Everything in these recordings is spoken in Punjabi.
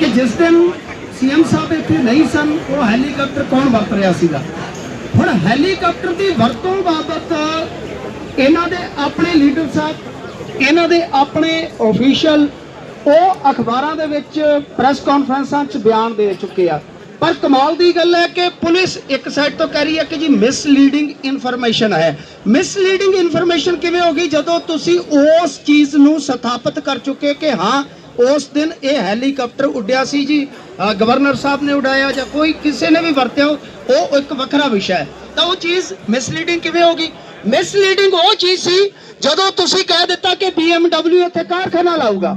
ਕਿ ਜਿਸ ਦਿਨ ਸੀਐਮ ਸਾਹਿਬ ਇੱਥੇ ਨਹੀਂ ਸਨ, ਉਹ ਹੈਲੀਕਾਪਟਰ ਕੌਣ ਵਰਤ ਰਿਹਾ ਸੀਗਾ? ਹੁਣ ਹੈਲੀਕਾਪਟਰ ਦੀ ਵਰਤੋਂ ਬਾਬਤ ਇਹਨਾਂ ਦੇ ਆਪਣੇ ਲੀਡਰ ਸਾਹਿਬ, ਇਹਨਾਂ ਦੇ ਆਪਣੇ ਅਫੀਸ਼ੀਅਲ ਉਹ ਅਖਬਾਰਾਂ ਦੇ ਵਿੱਚ ਪ੍ਰੈਸ ਕਾਨਫਰੰਸਾਂ 'ਚ ਬਿਆਨ ਦੇ ਚੁੱਕੇ ਆ। ਪਰ ਕਮਾਲ ਦੀ ਗੱਲ ਹੈ ਕਿ ਪੁਲਿਸ ਇੱਕ ਸਾਈਡ ਤੋਂ ਕਹਿ ਰਹੀ ਹੈ ਕਿ ਜੀ ਮਿਸਲੀਡਿੰਗ ਇਨਫੋਰਮੇਸ਼ਨ ਹੈ। ਮਿਸਲੀਡਿੰਗ ਇਨਫੋਰਮੇਸ਼ਨ ਕਿਵੇਂ ਹੋ ਗਈ? ਜਦੋਂ ਤੁਸੀਂ ਉਸ ਚੀਜ਼ ਨੂੰ ਸਥਾਪਿਤ ਕਰ ਚੁੱਕੇ ਕਿ ਹਾਂ ਉਸ ਦਿਨ ਇਹ ਹੈਲੀਕਾਪਟਰ ਉੱਡਿਆ ਸੀ ਜੀ। ਗਵਰਨਰ ਸਾਹਿਬ ਨੇ ਉਡਾਇਆ ਜਾਂ ਕੋਈ ਕਿਸੇ ਨੇ ਵੀ ਵਰਤਿਆ, ਉਹ ਇੱਕ ਵੱਖਰਾ ਵਿਸ਼ਾ ਹੈ। ਤਾਂ ਉਹ ਚੀਜ਼ ਮਿਸਲੀਡਿੰਗ ਕਿਵੇਂ ਹੋ ਗਈ? ਮਿਸਲੀਡਿੰਗ ਉਹ ਚੀਜ਼ ਸੀ ਜਦੋਂ ਤੁਸੀਂ ਕਹਿ ਦਿੱਤਾ ਕਿ BMW ਇੱਥੇ ਕਾਰਖਾਨਾ ਲਾਊਗਾ।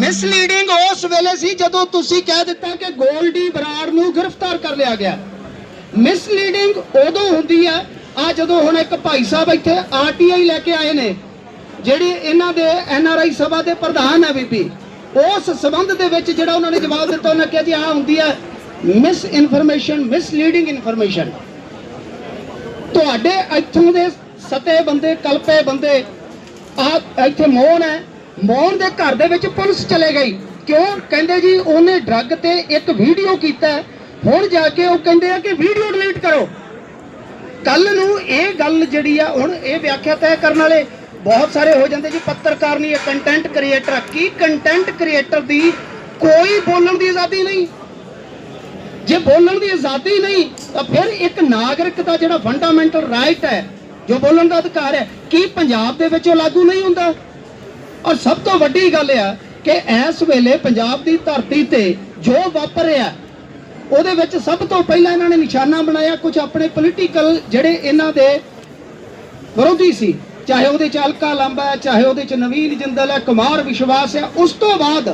ਮਿਸਲੀਡਿੰਗ ਉਸ ਵੇਲੇ ਸੀ ਜਦੋਂ ਤੁਸੀਂ ਕਹਿ ਦਿੱਤਾ ਕਿ ਗੋਲਡੀ ਬਰਾੜ ਨੂੰ ਗ੍ਰਿਫਤਾਰ ਕਰ ਲਿਆ ਗਿਆ। ਮਿਸਲੀਡਿੰਗ ਉਦੋਂ ਹੁੰਦੀ ਹੈ, ਆ ਜਦੋਂ ਹੁਣ ਇੱਕ ਭਾਈ ਸਾਹਿਬ ਇੱਥੇ ਆਰਟੀਆਈ ਲੈ ਕੇ ਆਏ ਨੇ। ਜਿਹੜੇ ਇਹਨਾਂ ਦੇ ਐਨ ਆਰ ਆਈ ਸਭਾ ਦੇ ਪ੍ਰਧਾਨ ਹੈ ਬੀਬੀ, ਉਸ ਸਬੰਧ ਦੇ ਵਿੱਚ ਜਿਹੜਾ ਉਹਨਾਂ ਨੇ ਜਵਾਬ ਦਿੱਤਾ, ਉਹਨਾਂ ਕਿਹਾ ਜੀ ਆ ਹੁੰਦੀ ਹੈ ਮਿਸ ਇਨਫੋਰਮੇਸ਼ਨ ਮਿਸਲੀਡਿੰਗ ਇਨਫੋਰਮੇਸ਼ਨ ਤੁਹਾਡੇ ਇੱਥੋਂ ਦੇ ਸਤੇ ਬੰਦੇ, ਕਲਪੇ ਬੰਦੇ ਆ ਇੱਥੇ ਮੋਹਨ ਹੈ ਮੋਹਨ ਦੇ ਘਰ ਦੇ ਵਿੱਚ ਪੁਲਿਸ ਚਲੇ ਗਈ। ਕਿਉਂ? ਕਹਿੰਦੇ ਜੀ, ਉਹਨੇ ਡਰੱਗ ਤੇ ਇੱਕ ਵੀਡੀਓ ਕੀਤਾ ਹੁਣ ਜਾ ਕੇ ਉਹ ਕਹਿੰਦੇ ਆ ਕਿ ਵੀਡੀਓ ਡਿਲੀਟ ਕਰੋ। ਕੱਲ ਨੂੰ ਇਹ ਗੱਲ ਜਿਹੜੀ ਆ, ਹੁਣ ਇਹ ਵਿਆਖਿਆ ਤੈਅ ਕਰਨ ਵਾਲੇ ਬਹੁਤ ਸਾਰੇ ਹੋ ਜਾਂਦੇ ਜੀ, ਪੱਤਰਕਾਰ ਨਹੀਂ ਹੈ ਕੰਟੈਂਟ ਕ੍ਰੀਏਟਰ ਕੀ ਕੰਟੈਂਟ ਕ੍ਰੀਏਟਰ ਦੀ ਕੋਈ ਬੋਲਣ ਦੀ ਆਜ਼ਾਦੀ ਨਹੀਂ? ਜੇ ਬੋਲਣ ਦੀ ਆਜ਼ਾਦੀ ਨਹੀਂ, ਤਾਂ ਫਿਰ ਇੱਕ ਨਾਗਰਿਕ ਦਾ ਜਿਹੜਾ ਫੰਡਾਮੈਂਟਲ ਰਾਈਟ ਹੈ, ਜੋ ਬੋਲਣ ਦਾ ਅਧਿਕਾਰ ਹੈ, ਕੀ ਪੰਜਾਬ ਦੇ ਵਿੱਚ ਉਹ ਲਾਗੂ ਨਹੀਂ ਹੁੰਦਾ? ਔਰ ਸਭ ਤੋਂ ਵੱਡੀ ਗੱਲ ਆ ਕਿ ਇਸ ਵੇਲੇ ਪੰਜਾਬ ਦੀ ਧਰਤੀ ਤੇ ਜੋ ਵਾਪਰ ਰਿਹਾ, ਉਹਦੇ ਵਿੱਚ ਸਭ ਤੋਂ ਪਹਿਲਾਂ ਇਹਨਾਂ ਨੇ ਨਿਸ਼ਾਨਾ ਬਣਾਇਆ ਕੁਝ ਆਪਣੇ ਪੋਲੀਟੀਕਲ ਜਿਹੜੇ ਇਹਨਾਂ ਦੇ ਵਿਰੋਧੀ ਸੀ। ਚਾਹੇ ਉਹਦੇ ਚ ਅਲਕਾ ਲਾਂਬਾ ਹੈ, ਚਾਹੇ ਉਹਦੇ ਚ ਨਵੀਨ ਜਿੰਦਲ ਹੈ, ਕੁਮਾਰ ਵਿਸ਼ਵਾਸ ਹੈ, ਉਸ ਤੋਂ ਬਾਅਦ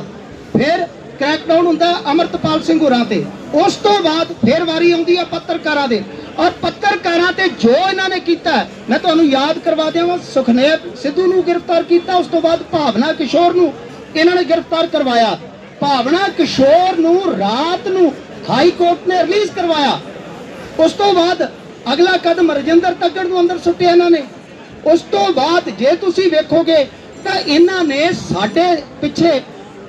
ਫਿਰ ਕ੍ਰੈਕਡਾਊਨ ਹੁੰਦਾ ਹੈ ਅਮਰਤਪਾਲ ਸਿੰਘ ਹੋਰਾਂ ਤੇ। ਉਸ ਤੋਂ ਬਾਅਦ ਫਿਰ ਵਾਰੀ ਆਉਂਦੀ ਹੈ ਪੱਤਰਕਾਰਾਂ ਦੇ। ਔਰ ਪੱਤਰਕਾਰਾਂ ਤੇ ਜੋ ਇਹਨਾਂ ਨੇ ਕੀਤਾ ਮੈਂ ਤੁਹਾਨੂੰ ਯਾਦ ਕਰਵਾ ਦਿਆਂ ਸੁਖਨੇਵ ਸਿੱਧੂ ਨੂੰ ਗ੍ਰਿਫਤਾਰ ਕੀਤਾ, ਉਸ ਤੋਂ ਬਾਅਦ ਭਾਵਨਾ ਕਿਸ਼ੋਰ ਨੂੰ ਇਹਨਾਂ ਨੇ ਗ੍ਰਿਫਤਾਰ ਕਰਵਾਇਆ। ਭਾਵਨਾ ਕਿਸ਼ੋਰ ਨੂੰ ਰਾਤ ਨੂੰ ਹਾਈ ਕੋਰਟ ਨੇ ਰਿਲੀਜ਼ ਕਰਵਾਇਆ। ਉਸ ਤੋਂ ਬਾਅਦ ਅਗਲਾ ਕਦਮ ਰਜਿੰਦਰ ਤੱਗੜ ਨੂੰ ਅੰਦਰ ਸੁੱਟਿਆ ਇਹਨਾਂ ਨੇ। ਉਸ ਤੋਂ ਬਾਅਦ ਜੇ ਤੁਸੀਂ ਵੇਖੋਗੇ ਤਾਂ ਇਹਨਾਂ ਨੇ ਸਾਡੇ ਪਿੱਛੇ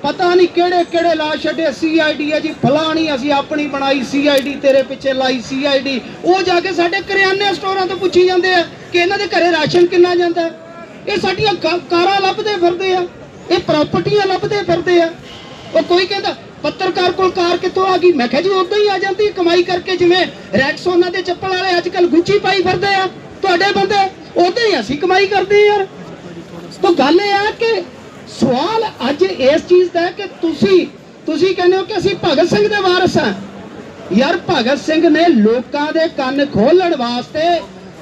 ਪਤਾ ਨਹੀਂ ਕਿਹੜੇ ਕਿਹੜੇ ਲਾ ਛੱਡੇ ਸੀਆਈਡੀ ਹੈ ਜੀ, ਫਲਾਣੀ ਅਸੀਂ ਆਪਣੀ ਬਣਾਈ ਸੀਆਈਡੀ ਤੇਰੇ ਪਿੱਛੇ ਲਾਈ ਸੀਆਈਡੀ ਉਹ ਜਾ ਕੇ ਸਾਡੇ ਕਰਿਆਨੇ ਸਟੋਰਾਂ ਤੋਂ ਪੁੱਛੀ ਜਾਂਦੇ ਆ ਕਿ ਇਹਨਾਂ ਦੇ ਘਰੇ ਰਾਸ਼ਨ ਕਿੰਨਾ ਜਾਂਦਾ। ਇਹ ਸਾਡੀਆਂ ਕਾਰਾਂ ਲੱਭਦੇ ਫਿਰਦੇ ਆ, ਇਹ ਪ੍ਰਾਪਰਟੀਆਂ ਲੱਭਦੇ ਫਿਰਦੇ ਆ। ਉਹ ਕੋਈ ਕਹਿੰਦਾ, ਪੱਤਰਕਾਰ ਕੋਲ ਕਾਰ ਕਿੱਥੋਂ ਆ ਗਈ? ਮੈਂ ਕਿਹਾ, ਜੀ, ਉਦੋਂ ਹੀ ਆ ਜਾਂਦੀ ਕਮਾਈ ਕਰਕੇ ਜਿਵੇਂ ਰੈਕਸ ਉਹਨਾਂ ਦੇ ਚੱਪਲ ਵਾਲੇ ਅੱਜ ਕੱਲ ਗੁੱਚੀ ਪਾਈ ਫਿਰਦੇ ਆ। ਤੁਹਾਡੇ ਬੰਦੇ ਉਦੋਂ ਹੀ ਅਸੀਂ ਕਮਾਈ ਕਰਦੇ ਯਾਰ। ਤਾਂ ਗੱਲ ਇਹ ਆ ਕਿ ਸਵਾਲ ਅੱਜ ਇਸ ਚੀਜ਼ ਦਾ ਕਿ ਤੁਸੀਂ ਤੁਸੀਂ ਕਹਿੰਦੇ ਹੋ ਕਿ ਅਸੀਂ ਭਗਤ ਸਿੰਘ ਦੇ ਵਾਰਸ ਹਾਂ। ਯਾਰ ਭਗਤ ਸਿੰਘ ਨੇ ਲੋਕਾਂ ਦੇ ਕੰਨ ਖੋਲਣ ਵਾਸਤੇ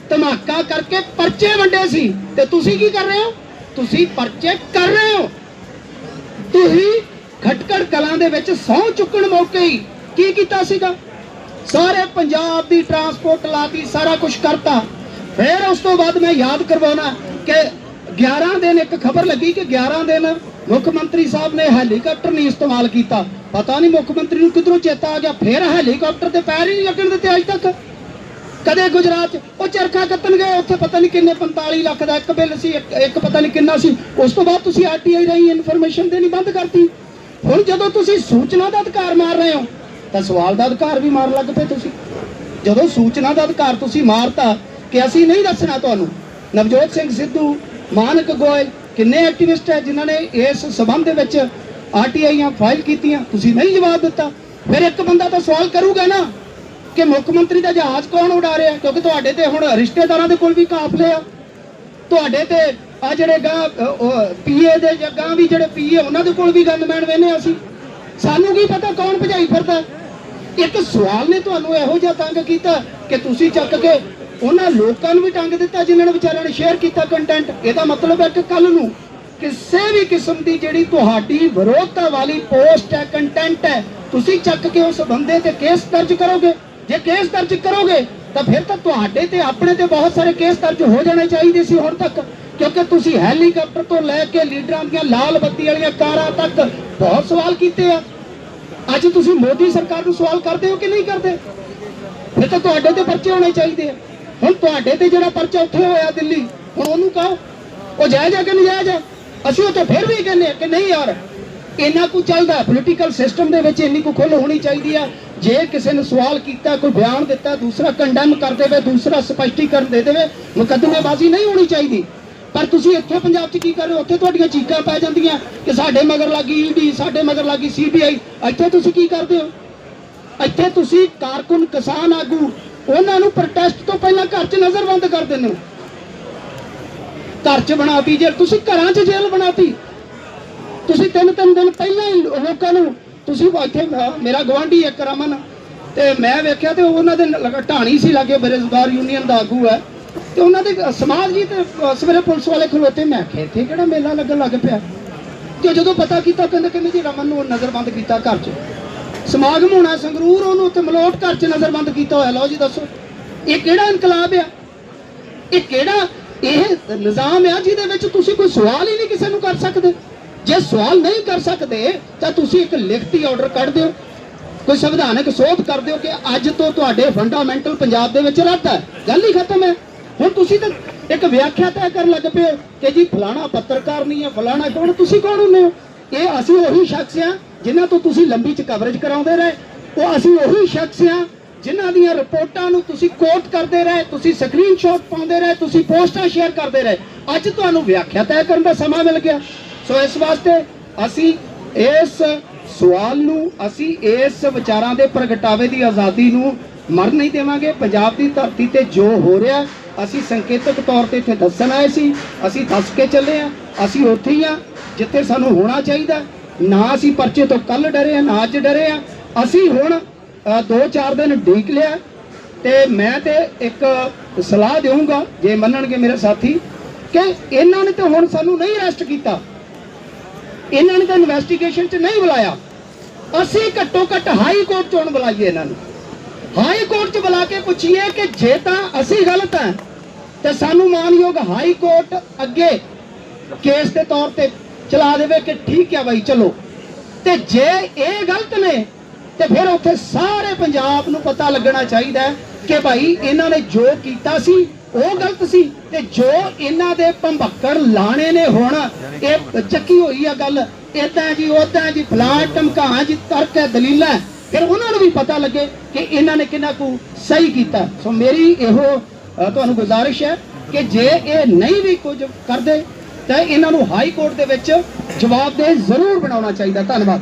ਧਮਾਕਾ ਕਰਕੇ ਪਰਚੇ ਵੰਡੇ ਸੀ। ਤੇ ਤੁਸੀਂ ਕੀ ਕਰ ਰਹੇ ਹੋ? ਤੁਸੀਂ ਪਰਚੇ ਕਰ ਰਹੇ ਹੋ। ਤੁਸੀਂ ਖਟਕੜ ਕਲਾਂ ਦੇ ਵਿੱਚ ਸਹੁੰ ਚੁੱਕਣ ਮੌਕੇ ਹੀ ਕੀ ਕੀਤਾ ਸੀਗਾ? ਸਾਰੇ ਪੰਜਾਬ ਦੀ ਟਰਾਂਸਪੋਰਟ ਲਾਤੀ, ਸਾਰਾ ਕੁਝ ਕਰਤਾ। ਫਿਰ ਉਸ ਤੋਂ ਬਾਅਦ ਮੈਂ ਯਾਦ ਕਰਵਾਉਣਾ ਕਿ 11 ਦਿਨ ਇੱਕ ਖਬਰ ਲੱਗੀ ਕਿ 11 ਦਿਨ ਮੁੱਖ ਮੰਤਰੀ ਸਾਹਿਬ ਨੇ ਹੈਲੀਕਾਪਟਰ ਨਹੀਂ ਇਸਤੇਮਾਲ ਕੀਤਾ। ਪਤਾ ਨਹੀਂ ਮੁੱਖ ਮੰਤਰੀ ਨੂੰ ਕਿਧਰੋਂ ਚੇਤਾ ਆ ਗਿਆ। ਫਿਰ ਹੈਲੀਕਾਪਟਰ ਤੇ ਪੈਰ ਹੀ ਨਹੀਂ ਲੱਗਣ ਦਿੱਤੇ ਅੱਜ ਤੱਕ। ਕਦੇ ਗੁਜਰਾਤ, ਉਹ ਚਰਖਾ ਕੱਤਣ ਗਏ। ਉੱਥੇ ਪਤਾ ਨਹੀਂ ਕਿੰਨੇ 45 ਲੱਖ ਦਾ ਇੱਕ ਬਿੱਲ ਸੀ, ਇੱਕ ਇੱਕ ਪਤਾ ਨਹੀਂ ਕਿੰਨਾ ਸੀ। ਉਸ ਤੋਂ ਬਾਅਦ ਤੁਸੀਂ ਆਰਟੀਆਈ ਰਾਹੀਂ ਇਨਫੋਰਮੇਸ਼ਨ ਦੇਣੀ ਬੰਦ ਕਰਤੀ। ਹੁਣ ਜਦੋਂ ਤੁਸੀਂ ਸੂਚਨਾ ਦਾ ਅਧਿਕਾਰ ਮਾਰ ਰਹੇ ਹੋ, ਤਾਂ ਸਵਾਲ ਦਾ ਅਧਿਕਾਰ ਵੀ ਮਾਰ ਲੱਗ ਪਏ ਤੁਸੀਂ। ਜਦੋਂ ਸੂਚਨਾ ਦਾ ਅਧਿਕਾਰ ਤੁਸੀਂ ਮਾਰਤਾ ਕਿ ਅਸੀਂ ਨਹੀਂ ਦੱਸਣਾ ਤੁਹਾਨੂੰ। ਨਵਜੋਤ ਸਿੰਘ ਸਿੱਧੂ, ਮਾਨਕ ਗੋਇਲ, ਕਿੰਨੇ ਐਕਟਿਵਿਸਟ ਹੈ ਜਿਨ੍ਹਾਂ ਨੇ ਇਸ ਸਬੰਧ ਦੇ ਵਿੱਚ ਆਰਟੀਆਈਆਂ ਫਾਈਲ ਕੀਤੀਆਂ। ਤੁਸੀਂ ਨਹੀਂ ਜਵਾਬ ਦਿੱਤਾ। ਫਿਰ ਇੱਕ ਬੰਦਾ ਤਾਂ ਸਵਾਲ ਕਰੂਗਾ ਨਾ ਕਿ ਮੁੱਖ ਮੰਤਰੀ ਦਾ ਜਹਾਜ਼ ਕੌਣ ਉਡਾ ਰਿਹਾ ਕਿਉਂਕਿ ਤੁਹਾਡੇ ਤੇ ਹੁਣ ਰਿਸ਼ਤੇਦਾਰਾਂ ਦੇ ਕੋਲ ਵੀ ਕਾਫਲੇ ਆ ਤੁਹਾਡੇ ਤੇ ਆ ਜਿਹੜੇ ਗਾਂ ਪੀਏ ਦੇ ਜਾਂ ਗਾਂ ਵੀ ਜਿਹੜੇ ਪੀਏ, ਉਹਨਾਂ ਦੇ ਕੋਲ ਵੀ ਗਨਮੈਨ ਵੇਨੇ ਅਸੀਂ। ਸਾਨੂੰ ਕੀ ਪਤਾ ਕੌਣ ਭਜਾਈ ਫਿਰਦਾ? ਇੱਕ ਸਵਾਲ ਨੇ ਤੁਹਾਨੂੰ ਇਹੋ ਜਿਹਾ ਤੰਗ ਕੀਤਾ ਕਿ ਤੁਸੀਂ ਚੱਕ ਕੇ ਉਹਨਾਂ ਲੋਕਾਂ ਨੂੰ ਵੀ ਟੰਗ ਦਿੱਤਾ ਜਿਨ੍ਹਾਂ ਨੇ ਵਿਚਾਰਿਆਂ ਨੇ ਸ਼ੇਅਰ ਕੀਤਾ ਕੰਟੈਂਟ ਇਹਦਾ ਮਤਲਬ ਹੈ ਕਿ ਕੱਲ ਨੂੰ ਕਿਸੇ ਵੀ ਕਿਸਮ ਦੀ ਜਿਹੜੀ ਤੁਹਾਡੀ ਵਿਰੋਧਤਾ ਵਾਲੀ ਪੋਸਟ ਹੈ ਕੰਟੈਂਟ ਹੈ, ਤੁਸੀਂ ਚੱਕ ਕੇ ਉਸ ਬੰਦੇ ਤੇ ਕੇਸ ਦਰਜ ਕਰੋਗੇ। ਜੇ ਕੇਸ ਦਰਜ ਕਰੋਗੇ, ਤਾਂ ਫਿਰ ਤਾਂ ਤੁਹਾਡੇ ਤੇ ਆਪਣੇ ਤੇ ਬਹੁਤ ਸਾਰੇ ਕੇਸ ਦਰਜ ਹੋ ਜਾਣੇ ਚਾਹੀਦੇ ਸੀ ਹੁਣ ਤੱਕ। ਕਿਉਂਕਿ ਤੁਸੀਂ ਹੈਲੀਕਾਪਟਰ ਤੋਂ ਲੈ ਕੇ ਲੀਡਰਾਂ ਦੀਆਂ ਲਾਲ ਬੱਤੀ ਵਾਲੀਆਂ ਕਾਰਾਂ ਤੱਕ ਬਹੁਤ ਸਵਾਲ ਕੀਤੇ ਆ। ਅੱਜ ਤੁਸੀਂ ਮੋਦੀ ਸਰਕਾਰ ਨੂੰ ਸਵਾਲ ਕਰਦੇ ਹੋ ਕਿ ਨਹੀਂ ਕਰਦੇ? ਫਿਰ ਤਾਂ ਤੁਹਾਡੇ ਤੇ ਪਰਚੇ ਹੋਣੇ ਚਾਹੀਦੇ ਆ। ਹੁਣ ਤੁਹਾਡੇ ਤੇ ਜਿਹੜਾ ਪਰਚਾ ਉੱਥੇ ਹੋਇਆ ਦਿੱਲੀ, ਹੁਣ ਉਹਨੂੰ ਕਹੋ, ਉਹ ਜਾਇਜ਼ ਹੈ ਕਿ ਨਜਾਇਜ਼ ਹੈ ਅਸੀਂ ਉਹ ਤਾਂ ਫਿਰ ਵੀ ਕਹਿੰਦੇ ਕਿ ਨਹੀਂ ਯਾਰ, ਇੰਨਾ ਕੁ ਚੱਲਦਾ ਪੋਲੀਟੀਕਲ ਸਿਸਟਮ ਦੇ ਵਿੱਚ ਇੰਨੀ ਕੁ ਖੁੱਲ ਹੋਣੀ ਚਾਹੀਦੀ ਆ। ਜੇ ਕਿਸੇ ਨੇ ਸਵਾਲ ਕੀਤਾ, ਕੋਈ ਬਿਆਨ ਦਿੱਤਾ, ਦੂਸਰਾ ਕੰਡੈਮ ਕਰ ਦੇਵੇ, ਦੂਸਰਾ ਸਪਸ਼ਟੀਕਰਨ ਦੇ ਦੇਵੇ, ਮੁਕੱਦਮੇਬਾਜ਼ੀ ਨਹੀਂ ਹੋਣੀ ਚਾਹੀਦੀ। ਪਰ ਤੁਸੀਂ ਇੱਥੇ ਪੰਜਾਬ 'ਚ ਕੀ ਕਰ ਰਹੇ ਹੋ? ਉੱਥੇ ਤੁਹਾਡੀਆਂ ਚੀਕਾਂ ਪੈ ਜਾਂਦੀਆਂ ਕਿ ਸਾਡੇ ਮਗਰ ਲੱਗੀ ਈਡੀ ਸਾਡੇ ਮਗਰ ਲੱਗੀ ਸੀਬੀਆਈ ਇੱਥੇ ਤੁਸੀਂ ਕੀ ਕਰਦੇ ਹੋ? ਇੱਥੇ ਤੁਸੀਂ ਕਾਰਕੁਨ ਕਿਸਾਨ ਆਗੂ, ਉਹਨਾਂ ਨੂੰ ਪ੍ਰੋਟੈਸਟ ਪਹਿਲਾਂ ਘਰ 'ਚ ਨਜ਼ਰਬੰਦ ਕਰ ਦਿੰਦੇ ਹੋ ਘਰ 'ਚ ਬਣਾਤੀ ਜੇਲ੍ਹ ਤੁਸੀਂ ਘਰਾਂ 'ਚ ਜੇਲ੍ਹ ਬਣਾਤੀ। ਤੁਸੀਂ ਤਿੰਨ ਤਿੰਨ ਦਿਨ ਪਹਿਲਾਂ ਹੀ ਲੋਕਾਂ ਨੂੰ, ਤੁਸੀਂ ਇੱਥੇ ਮੇਰਾ ਗਵਾਂਢੀ ਇੱਕ ਰਮਨ, ਤੇ ਮੈਂ ਵੇਖਿਆ ਤੇ ਉਹਨਾਂ ਦੇ ਢਾਣੀ ਸੀ ਲਾਗੇ ਬੇਰੁਜ਼ਗਾਰ ਯੂਨੀਅਨ ਦਾ ਆਗੂ ਹੈ। ਤੇ ਉਹਨਾਂ ਦੇ ਸਮਾਜ ਜੀ ਤੇ ਸਵੇਰੇ ਪੁਲਿਸ ਵਾਲੇ ਖਲੋਤੇ, ਮੈਂ ਕਿਹਾ, ਇੱਥੇ ਕਿਹੜਾ ਮੇਲਾ ਲੱਗਣ ਲੱਗ ਪਿਆ? ਤੇ ਜਦੋਂ ਪਤਾ ਕੀਤਾ, ਕਹਿੰਦੇ ਕਹਿੰਦੇ ਜੀ ਰਮਨ ਨੂੰ ਨਜ਼ਰਬੰਦ ਕੀਤਾ ਘਰ 'ਚ। ਸਮਾਗਮ ਹੋਣਾ ਸੰਗਰੂਰ, ਉਹਨੂੰ ਉੱਥੇ ਮਲੋਟ ਘਰ 'ਚ ਨਜ਼ਰਬੰਦ ਕੀਤਾ ਹੋਇਆ। ਲਓ ਜੀ, ਦੱਸੋ। ਇਹ ਕਿਹੜਾ ਇਨਕਲਾਬ ਆ? ਇਹ ਕਿਹੜਾ ਇਹ ਨਿਜ਼ਾਮ ਆ ਜਿਹਦੇ ਵਿੱਚ ਤੁਸੀਂ ਕੋਈ ਸਵਾਲ ਹੀ ਨਹੀਂ ਕਿਸੇ ਨੂੰ ਕਰ ਸਕਦੇ? ਜੇ ਸਵਾਲ ਨਹੀਂ ਕਰ ਸਕਦੇ, ਤਾਂ ਤੁਸੀਂ ਇੱਕ ਲਿਖਤੀ ਆਰਡਰ ਕੱਢ ਦਿਓ। ਕੋਈ ਸੰਵਿਧਾਨਕ ਸੋਧ ਕਰ ਦਿਓ ਕਿ ਅੱਜ ਤੋਂ ਤੁਹਾਡੇ ਫੰਡਾਮੈਂਟਲ ਪੰਜਾਬ ਦੇ ਵਿੱਚ ਰੱਦ ਹੈ ਗੱਲ ਹੀ ਖਤਮ ਹੈ। ਹੁਣ ਤੁਸੀਂ ਤਾਂ ਇੱਕ ਵਿਆਖਿਆ ਤੈਅ ਕਰਨ ਲੱਗ ਪਏ ਹੋ ਕਿ ਜੀ ਫਲਾਣਾ ਪੱਤਰਕਾਰ ਨਹੀਂ ਹੈ, ਫਲਾਣਾ ਕੌਣ, ਤੁਸੀਂ ਕੌਣ ਹੁੰਦੇ ਹੋ? ਇਹ ਅਸੀਂ ਉਹੀ ਸ਼ਖਸ ਆ ਜਿਨ੍ਹਾਂ ਤੋਂ ਤੁਸੀਂ ਲੰਬੀ ਚ ਕਵਰੇਜ ਕਰਾਉਂਦੇ ਰਹੇ। ਉਹ ਅਸੀਂ ਉਹੀ ਸ਼ਖਸ ਆ ਜਿਨ੍ਹਾਂ ਦੀਆਂ ਰਿਪੋਰਟਾਂ ਨੂੰ ਤੁਸੀਂ ਕੋਟ ਕਰਦੇ ਰਹੇ, ਤੁਸੀਂ ਸਕਰੀਨਸ਼ਾਟ ਪਾਉਂਦੇ ਰਹੇ, ਤੁਸੀਂ ਪੋਸਟਾਂ ਸ਼ੇਅਰ ਕਰਦੇ ਰਹੇ, ਅੱਜ ਤੁਹਾਨੂੰ ਵਿਆਖਿਆ ਤੈਅ ਕਰਨ ਦਾ ਸਮਾਂ ਮਿਲ ਗਿਆ। ਸੋ ਇਸ ਵਾਸਤੇ ਅਸੀਂ ਇਸ ਸਵਾਲ ਨੂੰ, ਅਸੀਂ ਇਸ ਵਿਚਾਰਾਂ ਦੇ ਪ੍ਰਗਟਾਵੇ ਦੀ ਆਜ਼ਾਦੀ ਨੂੰ ਮਰ ਨਹੀਂ ਦੇਵਾਂਗੇ। ਪੰਜਾਬ ਦੀ ਧਰਤੀ ਤੇ ਜੋ ਹੋ ਰਿਹਾ, ਅਸੀਂ ਸੰਕੇਤਕ ਤੌਰ ਤੇ ਇੱਥੇ ਦੱਸਣ ਆਏ ਸੀ। ਅਸੀਂ ਦੱਸ ਕੇ ਚੱਲੇ ਆ ਅਸੀਂ ਉੱਥੇ ਹੀ ਆ ਜਿੱਥੇ ਸਾਨੂੰ ਹੋਣਾ ਚਾਹੀਦਾ। ਨਾ ਅਸੀਂ ਪਰਚੇ ਤੋਂ ਕੱਲ ਡਰੇ ਆ ਨਾ ਅੱਜ ਡਰੇ ਆ ਅਸੀਂ ਹੁਣ ਅ, ਦੋ ਚਾਰ ਦਿਨ ਢੀਕ ਲਿਆ ਤੇ ਮੈਂ ਤੇ ਇੱਕ ਸਲਾਹ ਦੇਵਾਂਗਾ ਜੇ ਮੰਨਣਗੇ ਮੇਰੇ ਸਾਥੀ ਕਿ ਇਹਨਾਂ ਨੇ ਤਾਂ ਹੁਣ ਸਾਨੂੰ ਨਹੀਂ ਅਰੈਸਟ ਕੀਤਾ। ਇਹਨਾਂ ਨੇ ਤਾਂ ਇਨਵੈਸਟੀਗੇਸ਼ਨ 'ਚ ਨਹੀਂ ਬੁਲਾਇਆ। ਅਸੀਂ ਘੱਟੋ ਘੱਟ ਹਾਈ ਕੋਰਟ 'ਚੋਂ ਬੁਲਾਈਏ ਇਹਨਾਂ ਨੂੰ। ਹਾਈ ਕੋਰਟ 'ਚ ਬੁਲਾ ਕੇ ਪੁੱਛੀਏ ਕਿ ਜੇ ਤਾਂ ਅਸੀਂ ਗਲਤ ਹਾਂ ਤੇ ਸਾਨੂੰ ਮਾਨਯੋਗ ਹਾਈ ਕੋਰਟ ਅੱਗੇ ਕੇਸ ਦੇ ਤੌਰ ਤੇ ਚਲਾ ਦੇਵੇ ਕਿ ਠੀਕ ਹੈ ਬਾਈ ਚਲੋ। ਤੇ ਜੇ ਇਹ ਗਲਤ ਨੇ ਤੇ ਫਿਰ ਉੱਥੇ ਸਾਰੇ ਪੰਜਾਬ ਨੂੰ ਪਤਾ ਲੱਗਣਾ ਚਾਹੀਦਾ ਕਿ ਭਾਈ ਇਹਨਾਂ ਨੇ ਜੋ ਕੀਤਾ ਸੀ, ਉਹ ਗਲਤ ਸੀ ਤੇ ਜੋ ਇਹਨਾਂ ਦੇ ਭੰਬਕੜ ਲਾਣੇ ਨੇ ਹੁਣ, ਇਹ ਚੱਕੀ ਹੋਈ ਆ ਗੱਲ। ਇਦਾਂ ਜੀ ਉਦਾਂ ਜੀ ਫਲਾਟ ਟਮਕਾਂ ਜੀ, ਤਰਕ ਹੈ, ਦਲੀਲਾਂ ਫਿਰ ਉਹਨਾਂ ਨੂੰ ਵੀ ਪਤਾ ਲੱਗੇ ਕਿ ਇਹਨਾਂ ਨੇ ਕਿੰਨਾ ਕੁ ਸਹੀ ਕੀਤਾ। ਸੋ ਮੇਰੀ ਇਹੋ ਤੁਹਾਨੂੰ ਗੁਜ਼ਾਰਿਸ਼ ਹੈ ਕਿ ਜੇ ਇਹ ਨਹੀਂ ਵੀ ਕੁਝ ਕਰਦੇ, ਤਾਂ ਇਹਨਾਂ ਨੂੰ ਹਾਈ ਕੋਰਟ ਦੇ ਵਿੱਚ ਜਵਾਬਦੇਹ ਜ਼ਰੂਰ ਬਣਾਉਣਾ ਚਾਹੀਦਾ। ਧੰਨਵਾਦ।